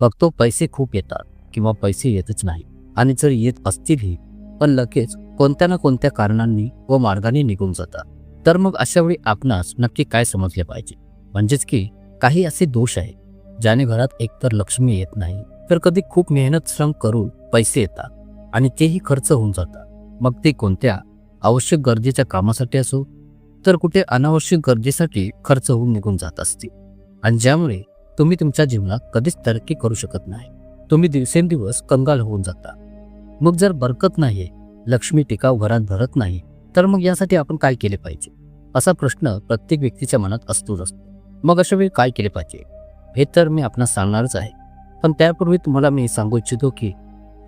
बघतो पैसे खूप येतात किंवा पैसे येतच नाही आणि जर येत असतीलही पण लगेच कोणत्या ना कोणत्या कारणांनी व मार्गाने निघून जातात. तर मग अशा वेळी आपणास नक्की काय समजले पाहिजे? म्हणजेच की काही असे दोष आहे ज्याने घरात एकतर लक्ष्मी येत नाही तर कधी खूप मेहनत श्रम करून पैसे येतात आणि तेही खर्च होऊन जातात. मग ते कोणत्या आवश्यक गरजेच्या कामासाठी असो तर कुठे अनावश्यक गरजेसाठी खर्च होऊन निघून जात असते आणि ज्यामुळे तुम्ही तुमच्या जीवनात कधीच तरक्की करू शकत नाही. तुम्ही दिवसेंदिवस कंगाल होऊन जाता. मग जर बरकत नाहीये लक्ष्मी टिकाव घरात भरत नाही तर मग यासाठी आपण काय केले पाहिजे? असा प्रश्न प्रत्येक व्यक्तीच्या मनात असतोच असतो. मग अशा वेळी काय केले पाहिजे? हे तर मी आपणास सांगणारच आहे. पण त्यापूर्वी तुम्हाला मी सांगू इच्छितो की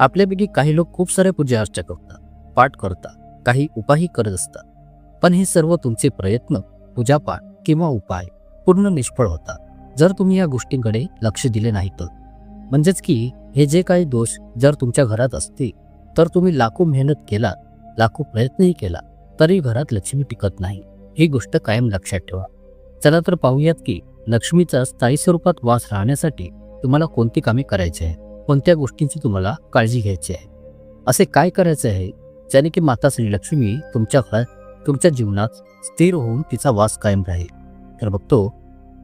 आपल्यापैकी काही लोक खूप साऱ्या पूजा अर्चा करतात पाठ करतात काही उपायही करत असतात. पण हे सर्व तुमचे प्रयत्न पूजापाठ किंवा उपाय पूर्ण निष्फळ होतात. जर तुम्ही या गोष्टींकडे लक्ष दिले नाही तर. म्हणजेच की हे जे काही दोष जर तुमच्या घरात असतील तर तुम्ही लाखो मेहनत केला लाखो प्रयत्नही केला तरी घरात लक्ष्मी टिकत नाही. ही गोष्ट कायम लक्षात ठेवा. चला तर पाहूयात की लक्ष्मीचा स्थायी स्वरूपात वास राहण्यासाठी तुम्हाला कोणती कामे करायची आहे कोणत्या गोष्टींची तुम्हाला काळजी घ्यायची आहे? असे काय करायचे आहे ज्याने की माता श्री लक्ष्मी तुमच्या घरात तुमच्या जीवनात स्थिर होऊन तिचा वास कायम राहील? तर बघतो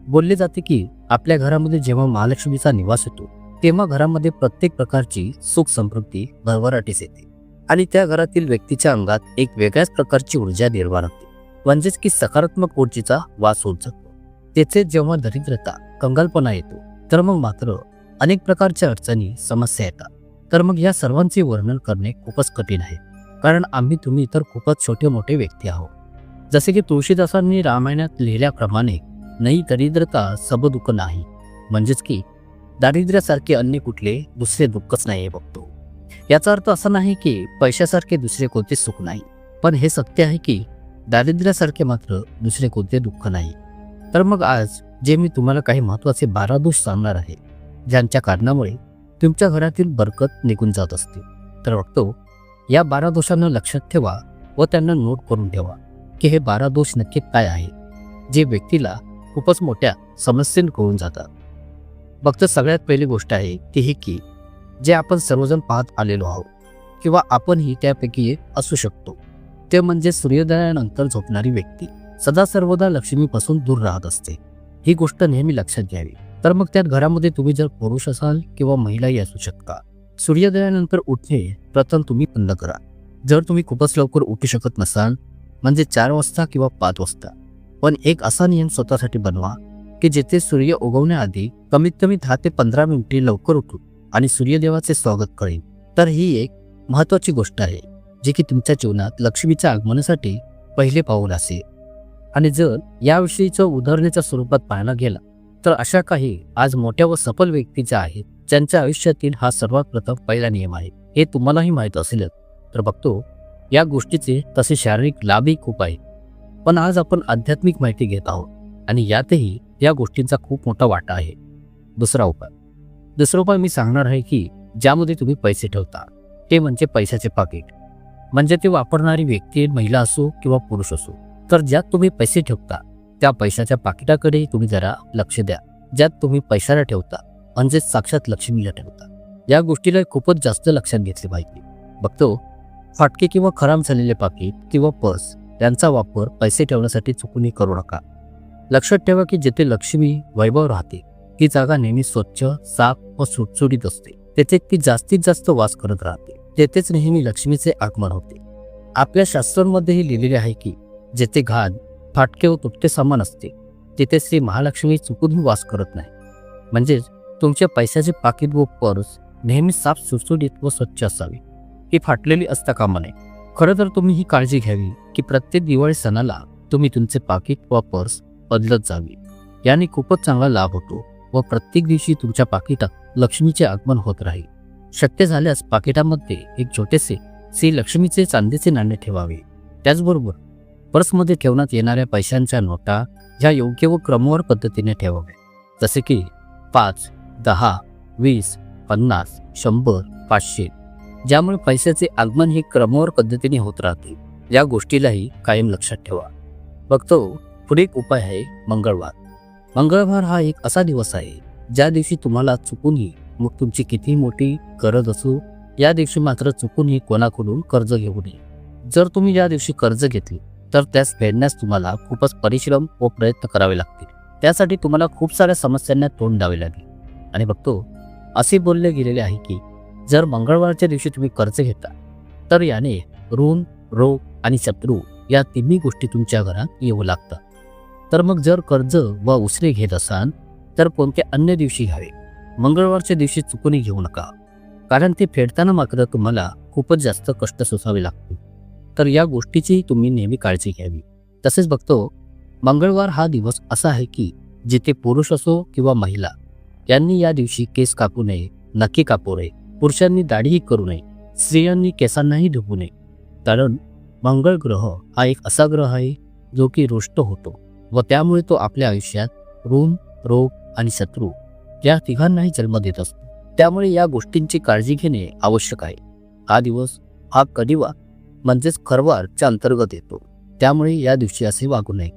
बोलले जाते की आपल्या घरामध्ये जेव्हा महालक्ष्मीचा निवास येतो तेव्हा घरामध्ये प्रत्येक प्रकारची सुख समृद्धी भरभराटीस येते. आणि त्या घरातील व्यक्तीच्या अंगात एक वेगळ्याच प्रकारची ऊर्जा निर्माण होते. म्हणजेच की सकारात्मक ऊर्जेचा वास होत जातो. तेथे जेव्हा दरिद्रता कंगालपणा येतो तर मग मात्र अनेक प्रकारच्या अडचणी समस्या येतात. तर मग या सर्वांचे वर्णन करणे खूपच कठीण आहे. कारण आम्ही तुम्ही इतर खूपच छोटे मोठे व्यक्ती आहोत. जसे की तुळशीदासांनी रामायणात लिहिल्याप्रमाणे नाही दरिद्रता सब दुःख नाही. म्हणजेच की दारिद्र्यासारखे अन्य कुठले दुसरे दुःखच नाही बघतो. याचा अर्थ असा नाही की पैशासारखे दुसरे कोणते सुख नाही. पण हे सत्य आहे की दारिद्र्यासारखे मात्र दुसरे कोणते दुःख नाही. तर मग आज जे मी तुम्हाला काही महत्त्वाचे बारा दोष सांगणार आहे ज्यांच्या कारणामुळे तुमच्या घरातील बरकत निघून जात असते. तर बघतो या बारा दोषांना लक्षात ठेवा व त्यांना नोट करून ठेवा की हे बारा दोष नक्की काय आहे. जे व्यक्तीला खूपच मोठ्या समस्येने कळून जातात फक्त सगळ्यात पहिली गोष्ट आहे ती ही की जे आपण सर्वजण पाहत आलेलो आहोत किंवा आपणही त्यापैकी एक असू शकतो ते म्हणजे सूर्योदयानंतर झोपणारी व्यक्ती. सदा सर्वदा लक्ष्मीपासून दूर राहत असते. ही गोष्ट नेहमी लक्षात घ्यावी. तर मग त्यात घरामध्ये तुम्ही जर पुरुष असाल किंवा महिलाही असू शकता सूर्योदयानंतर उठणे प्रथम तुम्ही बंद करा. जर तुम्ही खूपच लवकर उठू शकत नसाल म्हणजे चार वाजता किंवा पाच वाजता पण एक असा नियम स्वतःसाठी बनवा की जेथे सूर्य उगवण्याआधी कमीत कमी दहा ते पंधरा मिनिटे लवकर उठू आणि सूर्यदेवाचे स्वागत करेन. तर ही एक महत्वाची गोष्ट आहे जी की तुमच्या जीवनात लक्ष्मीच्या आगमनासाठी पहिले पाऊल असेल. आणि जर याविषयीचं उदाहरणाच्या स्वरूपात पाहायला गेला तर अशा काही आज मोठ्या व सफल व्यक्तीच्या आहेत ज्यांच्या आयुष्यातील हा सर्वात प्रथम पहिला नियम आहे. हे तुम्हालाही माहीत असेलच. तर बघतो या गोष्टीचे तसे शारीरिक लाभही खूप आहेत. पण आज आपण आध्यात्मिक माहिती घेत आहोत आणि यातही या गोष्टींचा खूप मोठा वाटा आहे. दुसरा उपाय. दुसरा उपाय मी सांगणार आहे की ज्यामध्ये तुम्ही पैसे ठेवता. ते म्हणजे पैशाचे पाकिट. म्हणजे ते वापरणारी व्यक्ती महिला असो किंवा पुरुष असो. तर ज्यात तुम्ही पैसे ठेवता त्या पैशाच्या पाकिटाकडे तुम्ही जरा लक्ष द्या. ज्यात तुम्ही पैशाला ठेवता म्हणजे साक्षात लक्ष्मीला ठेवता. या गोष्टीला खूपच जास्त लक्षात घेतले पाहिजे. बघतो फाटके किंवा खराब झालेले पाकिट किंवा पर्स यांचा वापर पैसे ठेवण्यासाठी चुकूनही करू नका. लक्षात ठेवा की जेथे लक्ष्मी वैभव राहते ती जागा नेहमी स्वच्छ साफ व सुटसुटीत असते. तेथे ती जास्तीत जास्त वास करत राहते. तेथेच नेहमी लक्ष्मीचे आगमन होते. आपल्या शास्त्रांमध्येही लिहिलेले आहे की जेथे घाण फाटके व तुटते सामान असते तिथे श्री महालक्ष्मी चुकूनही वास करत नाही. म्हणजेच तुमच्या पैशाचे पाकिट व पर्स नेहमी साफ सुटसुटीत व स्वच्छ असावी. ही फाटलेली असता कामा नये. खरं तर तुम्ही ही काळजी घ्यावी की प्रत्येक दिवाळी सणाला तुम्ही तुमचे पाकिट व पर्स बदलत जावी. याने खूपच चांगला लाभ होतो व प्रत्येक दिवशी तुमच्या पाकिटात लक्ष्मीचे आगमन होत राहील. शक्य झाल्यास पाकिटामध्ये एक छोटेसे श्री लक्ष्मीचे चांदीचे नाणे ठेवावे. त्याचबरोबर पर्समध्ये ठेवण्यात येणाऱ्या पैशांच्या नोटा ह्या योग्य व क्रमवार पद्धतीने ठेवाव्या. जसे की पाच दहा वीस पन्नास शंभर पाचशे. ज्यामुळे पैशाचे आगमन हे क्रमवार पद्धतीने होत राहते. या गोष्टीलाही कायम लक्षात ठेवा. बघतो पुढे एक उपाय आहे मंगळवार. मंगळवार हा एक असा दिवस आहे ज्या दिवशी तुम्हाला चुकूनही मग तुमची किती मोठी गरज असो या दिवशी मात्र चुकूनही कोणाकडून कर्ज घेऊ नये. जर तुम्ही या दिवशी कर्ज घेतले तर त्यास फेडण्यास तुम्हाला खूपच परिश्रम व प्रयत्न करावे लागतील. त्यासाठी तुम्हाला खूप साऱ्या समस्यांना तोंड द्यावे लागेल. आणि बघतो असे बोलले गेलेले आहे की जर मंगळवारच्या दिवशी तुम्ही कर्ज घेता तर याने ऋण रोग आणि शत्रू या तिन्ही गोष्टी तुमच्या घरात येऊ लागतात. तर मग जर कर्ज व उसरे घेत असाल तर कोणत्या अन्य दिवशी घ्यावे? मंगळवारच्या दिवशी चुकूनही घेऊ नका कारण ते फेडताना मात्र तुम्हाला खूपच जास्त कष्ट सोसावे लागतील. तर या गोष्टीचीही तुम्ही नेहमी काळजी घ्यावी. तसेच बघतो मंगळवार हा दिवस असा आहे की जिथे पुरुष असो किंवा महिला यांनी या दिवशी केस कापू नये नक्की कापू नये. पुरुषांनी दाढीही करू नये स्त्रियांनी केसांनाही ढुकू नये. कारण मंगळ ग्रह हा एक असा ग्रह आहे जो की रुष्ट होतो व त्यामुळे तो आपल्या आयुष्यात ऋण रोग आणि शत्रू या तिघांनाही जन्म देत असतो. त्यामुळे या गोष्टींची काळजी घेणे आवश्यक आहे. हा दिवस हा कडिवा म्हणजेच खरवारच्या अंतर्गत येतो. त्यामुळे या दिवशी असे वागू नये.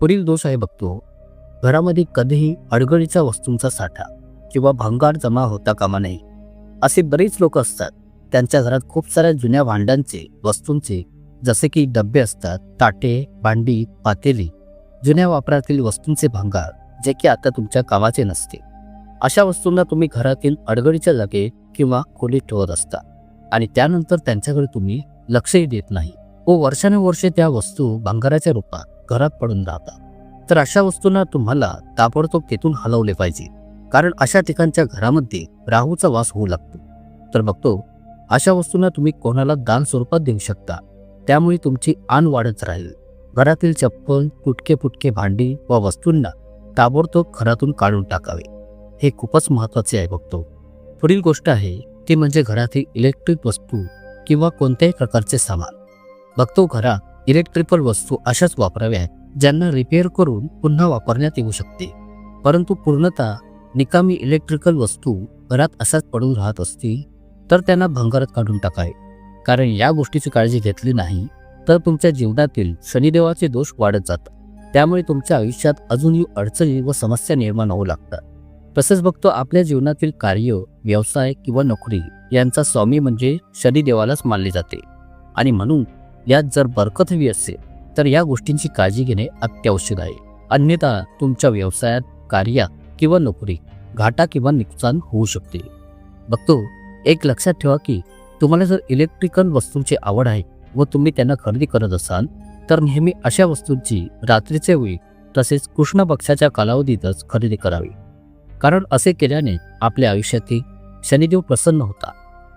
पुढील दोष आहे बघतो घरामध्ये कधीही अडगळीच्या वस्तूंचा साठा किंवा भंगार जमा होता कामा नये. असे बरेच लोक असतात. त्यांच्या घरात खूप साऱ्या जुन्या भांड्यांचे वस्तूंचे जसे की डबे असतात ताटे भांडी पातेली जुन्या वापरातील वस्तूंचे भांगार जे की आता तुमच्या कामाचे नसते. अशा वस्तूंना तुम्ही घरातील अडगडीच्या जागे किंवा खोलीत ठेवत असता आणि त्यानंतर त्यांच्याकडे तुम्ही लक्षही देत नाही व वर्षानुवर्षे त्या वस्तू भांगाराच्या रूपात घरात पडून राहतात. तर अशा वस्तूंना तुम्हाला ताबडतोब तेथून हलवले पाहिजे. कारण अशा ठिकाणच्या घरामध्ये राहूचा वास होऊ लागतो. तर बघतो अशा वस्तूंना तुम्ही कोणाला दान स्वरूपात देऊ शकता. त्यामुळे तुमची आण वाढत राहील. घरातील चप्पल तुटके फुटके भांडी व वस्तूंना ताबडतोब घरातून काढून टाकावे. हे खूपच महत्त्वाचे आहे बघतो. पुढील गोष्ट आहे ती म्हणजे घरातील इलेक्ट्रिक वस्तू किंवा कोणत्याही प्रकारचे सामान. बघतो घरात इलेक्ट्रिकल वस्तू अशाच वापराव्या ज्यांना रिपेअर करून पुन्हा वापरण्यात येऊ शकते. परंतु पूर्णतः निकामी इलेक्ट्रिकल वस्तू घरात असाच पडून राहत असतील तर त्यांना भंगारात काढून टाकावे. कारण या गोष्टीची काळजी घेतली नाही तर तुमच्या जीवनातील शनिदेवाचे दोष वाढत जातात. त्यामुळे तुमच्या आयुष्यात अजूनही अडचणी व समस्या निर्माण होऊ लागतात. तसेच बघतो आपल्या जीवनातील कार्य व्यवसाय किंवा नोकरी यांचा स्वामी म्हणजे शनिदेवालाच मानले जाते. आणि म्हणून यात जर बरकत हवी असेल तर या गोष्टींची काळजी घेणे अत्यावश्यक आहे. अन्यथा तुमच्या व्यवसायात कार्यात किंवा नोकरी घाटा किंवा नुकसान होऊ शकते. बघतो एक लक्षात ठेवा की तुम्हाला जर इलेक्ट्रिकल वस्तूंची आवड आहे व तुम्ही त्यांना खरेदी करत असाल तर नेहमी अशा वस्तूंची रात्रीचे वेळी तसेच कृष्ण पक्षाच्या कालावधीतच खरेदी करावी. कारण असे केल्याने आपल्या आयुष्यातील शनिदेव प्रसन्न होता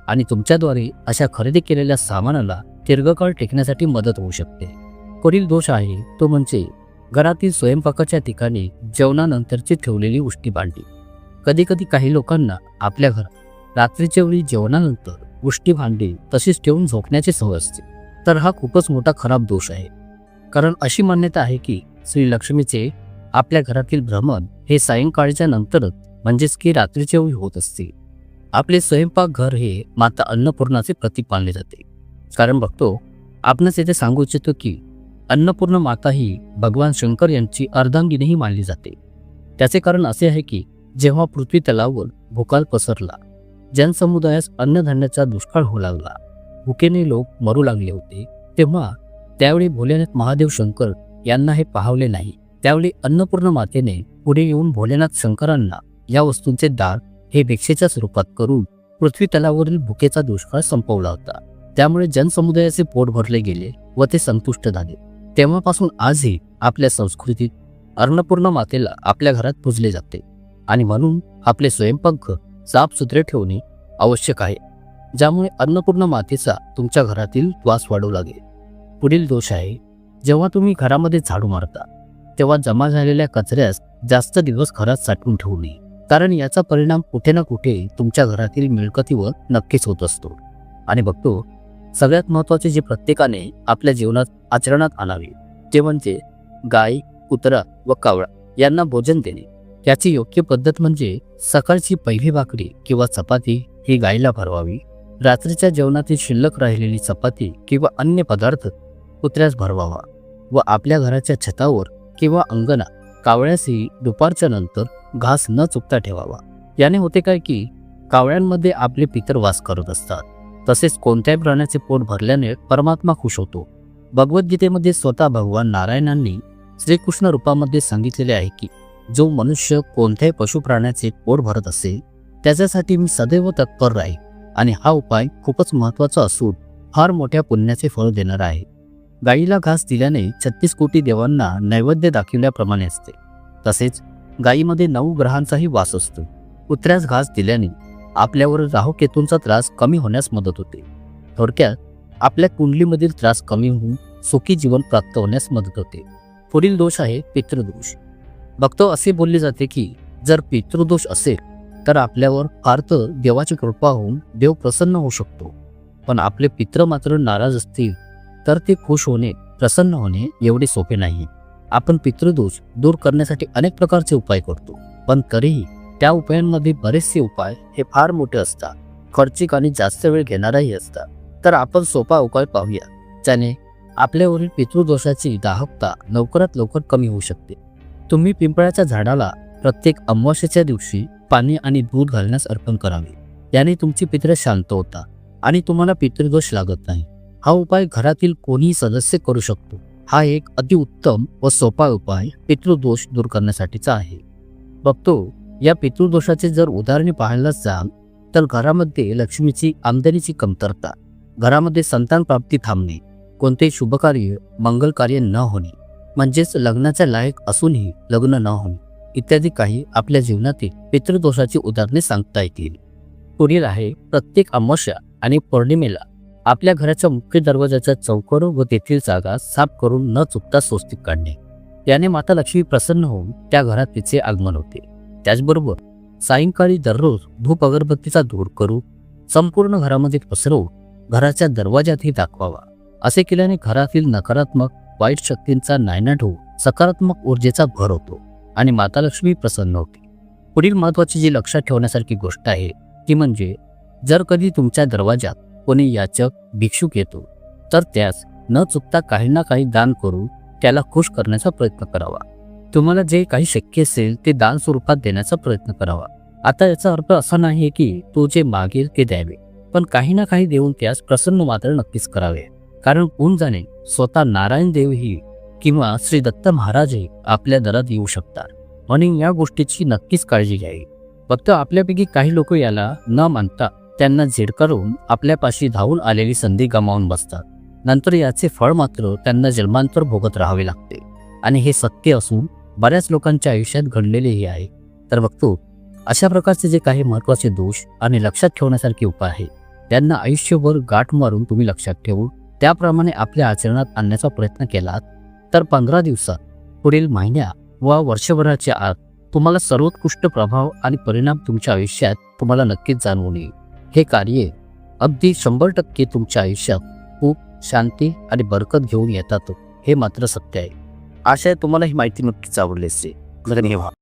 आणि तुमच्याद्वारे अशा खरेदी केलेल्या सामानाला दीर्घकाळ टिकण्यासाठी मदत होऊ शकते. पुढील दोष आहे तो म्हणजे घरातील स्वयंपाकाच्या ठिकाणी जेवणानंतरची ठेवलेली उष्टी भांडी. कधी कधी काही लोकांना आपल्या घरात रात्रीच्या वेळी जेवणानंतर उष्टी भांडी तशीच ठेवून झोपण्याची सवय असते. तर हा खूपच मोठा खराब दोष आहे. कारण अशी मान्यता आहे की श्री लक्ष्मीचे आपल्या घरातील भ्रमण हे सायंकाळच्या नंतरच म्हणजेच की रात्रीच्या वेळी होत असते. आपले स्वयंपाक घर हे माता अन्नपूर्णाचे प्रतीक मानले जाते. कारण बघतो आपणच येथे सांगू इच्छितो की अन्नपूर्ण माता ही भगवान शंकर यांची अर्धांगिनीही मानली जाते. त्याचे कारण असे आहे की जेव्हा पृथ्वी तलावर भूकाल पसरला जनसमुदायास अन्नधान्याचा दुष्काळ होऊ लागला भुकेने लोक मरू लागले होते तेव्हा त्यावेळी भोलेनाथ महादेव शंकर यांना हे पाहवले नाही. त्यावेळी अन्नपूर्ण मातेने पुढे येऊन भोलेनाथ शंकरांना या वस्तूंचे दान हे भिक्षेच्या स्वरूपात करून पृथ्वी तलावरील भुकेचा दुष्काळ संपवला होता. त्यामुळे जनसमुदायाचे पोट भरले गेले व ते संतुष्ट झाले. तेव्हापासून आजही आपल्या संस्कृतीत अन्नपूर्ण मातेला आपल्या घरात पुजले जाते आणि म्हणून आपले स्वयंपाकघर साफसुथरे ठेवणे आवश्यक आहे ज्यामुळे अन्नपूर्ण मातेचा तुमच्या घरातील वास वाढू लागेल. पुढील दोष आहे जेव्हा तुम्ही घरामध्ये झाडू मारता तेव्हा जमा झालेल्या कचऱ्यास जास्त दिवस घरात साठवून ठेवू नये कारण याचा परिणाम कुठे ना कुठे तुमच्या घरातील मिळकतीवर नक्कीच होत असतो. आणि बघतो सगळ्यात महत्त्वाचे जे प्रत्येकाने आपल्या जीवनात आचरणात आणावे ते म्हणजे गाय कुत्रा व कावळा यांना भोजन देणे. याची योग्य पद्धत म्हणजे सकाळची पहिली भाकरी किंवा चपाती ही गायीला भरवावी रात्रीच्या जेवणातील शिल्लक राहिलेली चपाती किंवा अन्य पदार्थ कुत्र्यास भरवावा व आपल्या घराच्या छतावर किंवा अंगणात कावळ्यासही दुपारच्या नंतर घास न चुकता ठेवावा. याने होते काय की कावळ्यांमध्ये आपले पितर वास करत असतात. तसेच कोणत्याही प्राण्याचे पोट भरल्याने परमात्मा खुश होतो. भगवद्गीतेमध्ये स्वतः भगवान नारायणांनी श्रीकृष्ण रूपामध्ये सांगितलेले आहे की जो मनुष्य कोणत्याही पशु प्राण्याचे पोट भरत असेल त्याच्यासाठी मी सदैव तत्पर राहील आणि हा उपाय खूपच महत्त्वाचा असून फार मोठ्या पुण्याचे फळ देणार आहे. गाईला घास दिल्याने छत्तीस कोटी देवांना नैवेद्य दाखविल्याप्रमाणे असते. तसेच गायीमध्ये नऊ ग्रहांचाही वास असतो. कुत्र्यास घास दिल्याने आपल्यावर राहुकेतूंचा त्रास कमी होण्यास मदत होते. थोडक्यात आपल्या कुंडलीमधील त्रास कमी होऊन सुखी जीवन प्राप्त होण्यास मदत होते. पुढील दोष आहे पितृदोष. बघतो असे बोलले जाते की जर पितृदोष असेल तर आपल्यावर फार तर देवाची कृपा होऊन देव प्रसन्न होऊ शकतो. पण आपले पित्र मात्र नाराज असतील तर ते खुश होणे प्रसन्न होणे एवढे सोपे नाही. आपण पितृदोष दूर करण्यासाठी अनेक प्रकारचे उपाय करतो. पण तरीही त्या उपायांमध्ये बरेचसे उपाय हे फार मोठे असतात. खर्चिक आणि जास्त वेळ घेणाराही असतात. तर आपण सोपा उपाय पाहूया ज्याने आपल्यावरील पितृदोषाची दाहकता लवकरात लवकर कमी होऊ शकते. तुम्ही पिंपळाच्या झाडाला प्रत्येक अमावस्येच्या दिवशी पाणी आणि दूध घालण्यास अर्पण करावे. याने तुमची पित्र शांत होता आणि तुम्हाला पितृदोष लागत नाही. हा उपाय घरातील कोणीही सदस्य करू शकतो. हा एक अतिउत्तम व सोपा उपाय पितृदोष दूर करण्यासाठीचा आहे. बघतो या पितृदोषाचे जर उदाहरणे पाहायला जाल तर घरामध्ये लक्ष्मीची आमदनीची कमतरता घरामध्ये संतान प्राप्ती थांबणे कोणतेही शुभकार्य मंगल कार्य न होणे म्हणजेच लग्नाच्या लायक असूनही लग्न न होणे इत्यादी काही आपल्या जीवनातील पितृदोषाची उदाहरणे सांगता येतील. पुढील आहे प्रत्येक अमावस्या आणि पौर्णिमेला आपल्या घराच्या मुख्य दरवाजाच्या चौकर व तेथील जागा साफ करून न चुकता स्वस्तिक काढणे. याने माता लक्ष्मी प्रसन्न होऊन त्या घरात तिचे आगमन होते. त्याचबरोबर सायंकाळी दररोज धूप अगरबत्तीचा धूर करू संपूर्ण घरामध्ये पसरवू घराच्या दरवाजातही दाखवावा. असे केल्याने घरातील नकारात्मक वाईट शक्तींचा नायनाट होऊन सकारात्मक ऊर्जेचा भर होतो आणि माता लक्ष्मी प्रसन्न होते. पुढील महत्वाची जी लक्षात ठेवण्यासारखी गोष्ट आहे ती म्हणजे जर कधी तुमच्या दरवाजात कोणी याचक भिक्षुक येतो तर त्यास न चुकता काही ना काही दान करून त्याला खुश करण्याचा प्रयत्न करावा. तुम्हाला जे काही शक्य असेल ते दान स्वरूपात देण्याचा प्रयत्न करावा. आता याचा अर्थ असा नाही की तो जे मागेल ते द्यावे पण काही ना काही देऊन त्यास प्रसन्न मात्र नक्कीच करावे. कारण कोण जाणे स्वतः नारायण देवही किंवा श्री दत्त महाराजही आपल्या दरात येऊ शकतात. म्हणून या गोष्टीची नक्कीच काळजी घ्यावी. फक्त आपल्यापैकी काही लोक याला न मानता त्यांना झिडकारून आपल्यापाशी धावून आलेली संधी गमावून बसतात. नंतर याचे फळ मात्र त्यांना जन्मांतर भोगत राहावे लागते. आणि हे सत्य असून बऱ्याच लोकांच्या आयुष्यात घडलेलेही आहे. तर बघतो अशा प्रकारचे जे काही महत्त्वाचे दोष आणि लक्षात ठेवण्यासारखे उपाय आहे त्यांना आयुष्यभर गाठ मारून तुम्ही लक्षात ठेवून त्याप्रमाणे आपल्या आचरणात आणण्याचा प्रयत्न केलात तर पंधरा दिवसात पुढील महिन्या व वर्षभराच्या आत तुम्हाला सर्वोत्कृष्ट प्रभाव आणि परिणाम तुमच्या आयुष्यात तुम्हाला नक्कीच जाणवून येईल. हे कार्य अगदी शंभर टक्के तुमच्या आयुष्यात खूप शांती आणि बरकत घेऊन येतात हे मात्र सत्य आहे. आशा आहे तुम्हाला ही माहिती नक्कीच आवडली असते धन्यवाद.